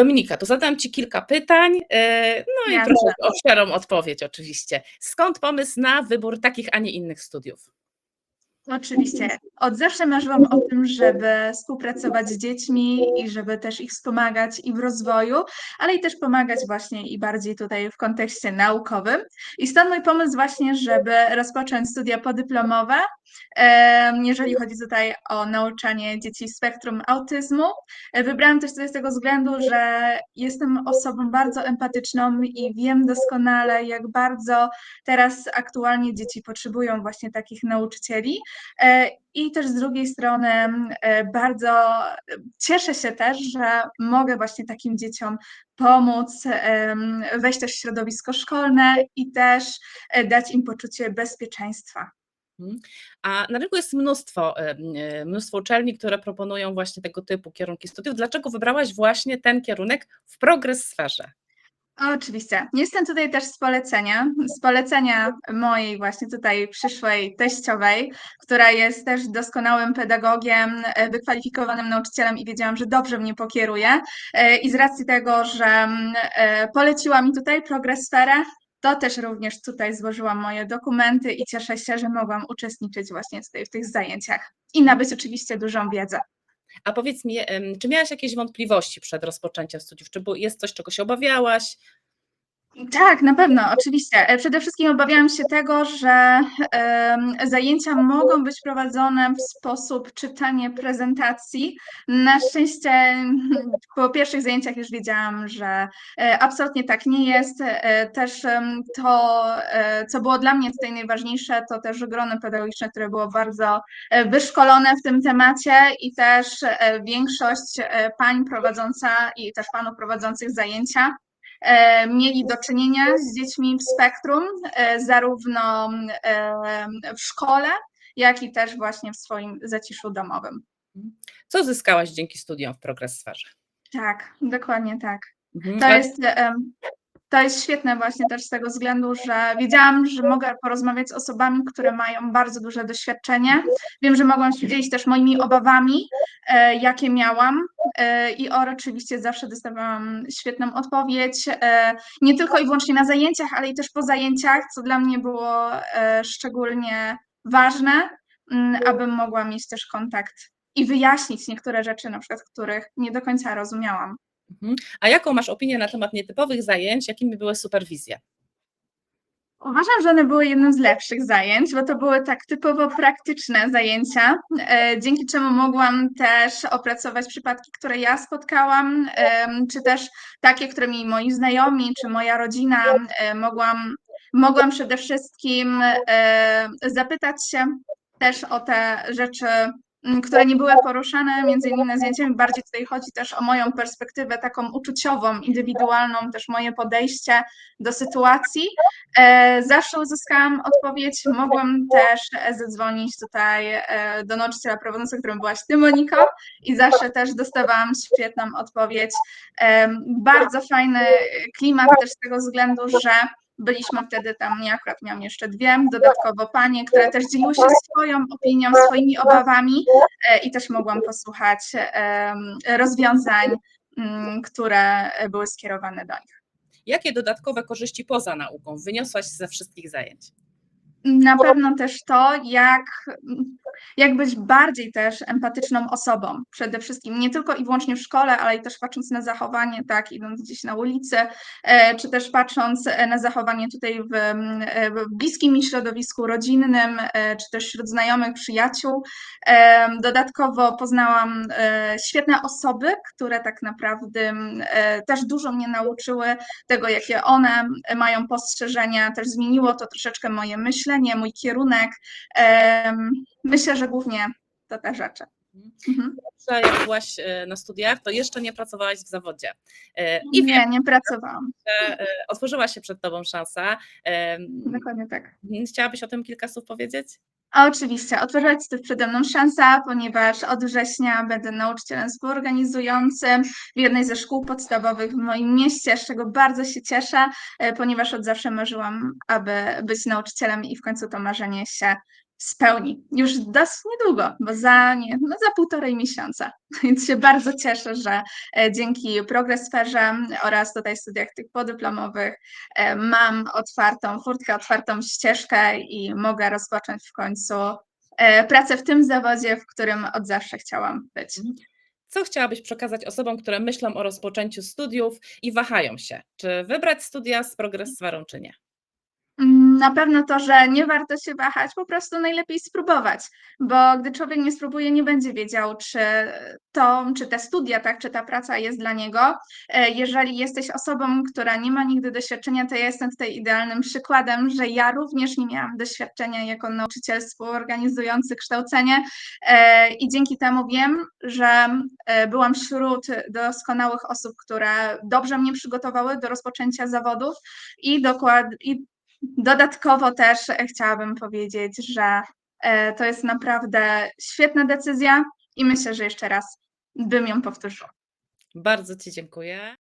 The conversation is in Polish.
Dominika, to zadam Ci kilka pytań, e, no i Jasne. proszę o szczerą odpowiedź oczywiście. Skąd pomysł na wybór takich, a nie innych studiów? Oczywiście. Od zawsze marzyłam o tym, żeby współpracować z dziećmi i żeby też ich wspomagać i w rozwoju, ale i też pomagać właśnie i bardziej tutaj w kontekście naukowym. I stąd mój pomysł właśnie, żeby rozpocząć studia podyplomowe, jeżeli chodzi tutaj o nauczanie dzieci spektrum autyzmu. Wybrałam też to z tego względu, że jestem osobą bardzo empatyczną i wiem doskonale, jak bardzo teraz aktualnie dzieci potrzebują właśnie takich nauczycieli. E, I też z drugiej strony e, bardzo cieszę się też, że mogę właśnie takim dzieciom pomóc wejść też w środowisko szkolne i też e, dać im poczucie bezpieczeństwa. Mhm. A na rynku jest mnóstwo, mnóstwo uczelni, które proponują właśnie tego typu kierunki studiów. Dlaczego wybrałaś właśnie ten kierunek w progres sferze? Oczywiście. Jestem tutaj też z polecenia, z polecenia mojej właśnie tutaj przyszłej teściowej, która jest też doskonałym pedagogiem, e, wykwalifikowanym nauczycielem i wiedziałam, że dobrze mnie pokieruje. E, I z racji tego, że mm, e, poleciła mi tutaj progres sferę, to też również tutaj złożyłam moje dokumenty i cieszę się, że mogłam uczestniczyć właśnie tutaj w tych zajęciach i nabyć oczywiście dużą wiedzę. A powiedz mi, czy miałaś jakieś wątpliwości przed rozpoczęciem studiów? Czy jest coś, czego się obawiałaś? Tak, na pewno, oczywiście. E, Przede wszystkim obawiałam się tego, że zajęcia mogą być prowadzone w sposób czytania prezentacji. Na szczęście po pierwszych zajęciach już wiedziałam, że e, absolutnie tak nie jest. E, Też to, co było dla mnie tutaj najważniejsze, to też grono pedagogiczne, które było bardzo wyszkolone w tym temacie i też większość pań prowadząca i też panów prowadzących zajęcia mieli do czynienia z dziećmi w spektrum, e, zarówno e, w szkole, jak i też właśnie w swoim zaciszu domowym. Co zyskałaś dzięki studiom w progres sferze? Tak, dokładnie tak. Mhm. To jest, to jest świetne właśnie też z tego względu, że wiedziałam, że mogę porozmawiać z osobami, które mają bardzo duże doświadczenie. Wiem, że mogłam się dzielić też moimi obawami, e, jakie miałam e, i OR oczywiście zawsze dostawałam świetną odpowiedź, e, nie tylko i wyłącznie na zajęciach, ale i też po zajęciach, co dla mnie było e, szczególnie ważne, mm, abym mogła mieć też kontakt i wyjaśnić niektóre rzeczy, na przykład których nie do końca rozumiałam. Mhm. A jaką masz opinię na temat nietypowych zajęć? Jakimi były superwizje? Uważam, że one były jednym z lepszych zajęć, bo to były tak typowo praktyczne zajęcia, e, dzięki czemu mogłam też opracować przypadki, które ja spotkałam, czy też takie, które mi moi znajomi, czy moja rodzina e, mogłam, mogłam przede wszystkim e, zapytać się też o te rzeczy, które nie były poruszane, między innymi na zajęciach. Bardziej tutaj chodzi też o moją perspektywę taką uczuciową, indywidualną, też moje podejście do sytuacji. E, Zawsze uzyskałam odpowiedź. Mogłam też e, zadzwonić tutaj e, do nauczyciela prowadzącego, którym byłaś Ty, Moniko, i zawsze też dostawałam świetną odpowiedź. Em, Bardzo fajny klimat też z tego względu, że byliśmy wtedy tam, nie akurat miałam jeszcze dwie, dodatkowo panie, które też dzieliły się swoją opinią, swoimi obawami e, i też mogłam posłuchać rozwiązań, mm, które były skierowane do nich. Jakie dodatkowe korzyści poza nauką wyniosłaś ze wszystkich zajęć? Na pewno też to, jak, jak być bardziej też empatyczną osobą. Przede wszystkim nie tylko i wyłącznie w szkole, ale i też patrząc na zachowanie, tak, idąc gdzieś na ulicy, e, czy też patrząc e, na zachowanie tutaj w, e, w bliskim mi środowisku rodzinnym, czy też wśród znajomych, przyjaciół. Dodatkowo poznałam świetne osoby, które tak naprawdę też dużo mnie nauczyły tego, jakie one mają postrzeżenia, też zmieniło to troszeczkę moje myślenie, mój kierunek. Myślę, że głównie to te rzeczy. Mhm. Jak byłaś e, na studiach, to jeszcze nie pracowałaś w zawodzie. E, I wiem, Nie, nie pracowałam. e, otworzyła się przed Tobą szansa. Dokładnie tak. Chciałabyś o tym kilka słów powiedzieć? Oczywiście, otworzyła też przede mną szansa, ponieważ od września będę nauczycielem współorganizującym w jednej ze szkół podstawowych w moim mieście, z czego bardzo się cieszę, e, ponieważ od zawsze marzyłam, aby być nauczycielem i w końcu to marzenie się spełni już dosyć niedługo, bo za, nie, no za półtorej miesiąca. Więc się bardzo cieszę, że e, dzięki progresferze oraz tutaj studiach tych podyplomowych e, mam otwartą furtkę, otwartą ścieżkę i mogę rozpocząć w końcu e, pracę w tym zawodzie, w którym od zawsze chciałam być. Co chciałabyś przekazać osobom, które myślą o rozpoczęciu studiów i wahają się, czy wybrać studia z progres sferą, czy nie? Na pewno to, że nie warto się wahać, po prostu najlepiej spróbować, bo gdy człowiek nie spróbuje, nie będzie wiedział, czy to, czy te studia, tak, czy ta praca jest dla niego. E, Jeżeli jesteś osobą, która nie ma nigdy doświadczenia, to ja jestem tutaj idealnym przykładem, że ja również nie miałam doświadczenia jako nauczyciel współorganizujący kształcenie e, i dzięki temu wiem, że e, byłam wśród doskonałych osób, które dobrze mnie przygotowały do rozpoczęcia zawodów i dokładnie Dodatkowo też chciałabym powiedzieć, że e, to jest naprawdę świetna decyzja i myślę, że jeszcze raz bym ją powtórzyła. Bardzo Ci dziękuję.